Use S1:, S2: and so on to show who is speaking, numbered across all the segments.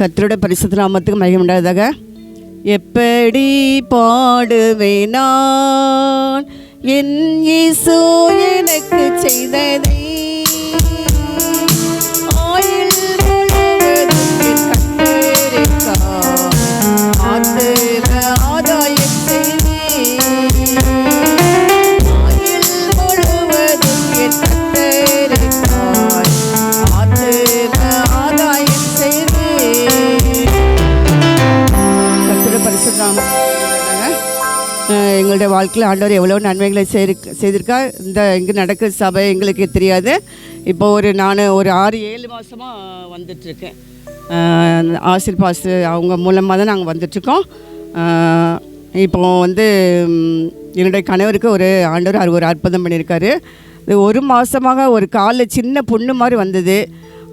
S1: கர்த்தருடைய பரிசுத்த நாமத்துக்கு மகிமை எப்படி பாடுவேனான்? என் இயேசு எனக்கு செய்ததே எங்களுடைய வாழ்க்கையில் ஆண்டவர் எவ்வளோ நன்மைகளை செய்து செய்திருக்கா இந்த இங்கே நடக்கிற சபை எங்களுக்கு தெரியாது. இப்போ ஒரு நான் ஒரு ஆறு ஏழு மாதமாக வந்துட்டுருக்கேன் ஆசிர் பாஸ் அவங்க மூலமாக தான் நாங்கள் வந்துட்டுருக்கோம். இப்போ வந்து என்னுடைய கணவருக்கு ஒரு ஆண்டவர் அவர் ஒரு அற்புதம் பண்ணியிருக்காரு. இது ஒரு மாதமாக ஒரு காலில் சின்ன புண்ணு மாதிரி வந்தது.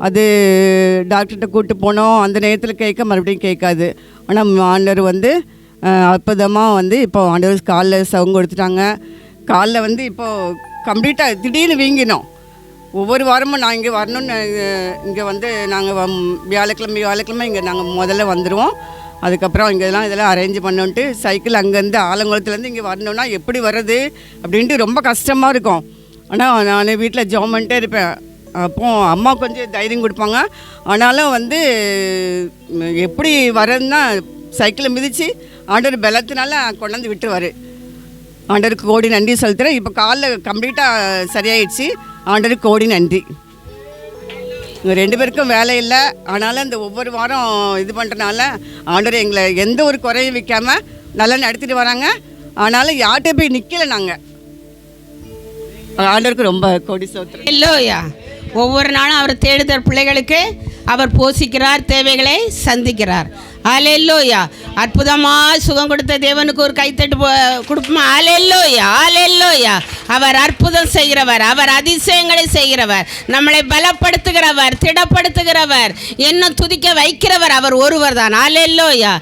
S1: அது டாக்டர்கிட்ட கூப்பிட்டு போனோம். அந்த நேரத்தில் கேட்க மறுபடியும் கேட்காது. ஆனால் ஆண்டவர் வந்து அற்புதமாக வந்து இப்போ ஆண்டவர் காலில் சவுங்க கொடுத்துட்டாங்க. காலில் வந்து இப்போது கம்ப்ளீட்டாக திடீர்னு வீங்கினோம். ஒவ்வொரு வாரமும் நான் இங்கே வரணும்னு இங்கே வந்து நாங்கள் வியாழக்கிழமை வியாழக்கிழமை இங்கே நாங்கள் முதல்ல வந்துடுவோம் அதுக்கப்புறம் இங்கெல்லாம் இதெல்லாம் அரேஞ்ச் பண்ணோன்ட்டு சைக்கிள் அங்கேருந்து ஆலங்குளத்துலேருந்து இங்கே வரணும்னா எப்படி வர்றது அப்படின்ட்டு ரொம்ப கஷ்டமாக இருக்கும். ஆனால் நான் வீட்டில் ஜாம் பண்ணிட்டே இருப்பேன். அப்போ அம்மா கொஞ்சம் தைரியம் கொடுப்பாங்க. ஆனாலும் வந்து எப்படி வரதுன்னா சைக்கிளை மிதித்து ஆண்டவர் பலத்தினால கொண்டாந்து விட்டுருவார். ஆண்டருக்கு கோடி நன்றி செலுத்துகிறேன் இப்போ காலில் கம்ப்ளீட்டாக சரியாயிடுச்சு. ஆண்டருக்கு கோடி நன்றி. இவங்க ரெண்டு பேருக்கும் வேலை இல்லை. ஆனாலும் இந்த ஒவ்வொரு வாரம் இது பண்ணுறனால ஆண்டவர் எங்களை எந்த ஒரு குறையும் வைக்காமல் நல்லா நடத்திட்டு வராங்க. ஆனாலும் யார்கிட்ட போய் நிற்கலை நாங்கள் ஆண்டவருக்கு ரொம்ப கோடி சோத்திரம்
S2: இல்லையா ஒவ்வொரு நாளும் அவர் தேடுதல் பிள்ளைகளுக்கு அவர் போஷிக்கிறார் தேவைகளை சந்திக்கிறார். ஆலெல்லோயா அற்புதமாக சுகம் கொடுத்த தேவனுக்கு ஒரு கைத்தட்டு போ- கொடுப்போமா? ஆலெல்லோயா ஆலெல்லோயா அவர் அற்புதம் செய்கிறவர் அவர் அதிசயங்களை செய்கிறவர் நம்மளை பலப்படுத்துகிறவர் திடப்படுத்துகிறவர் என்ன துதிக்க வைக்கிறவர் அவர் ஒருவர் தான் ஆலெல்லோயா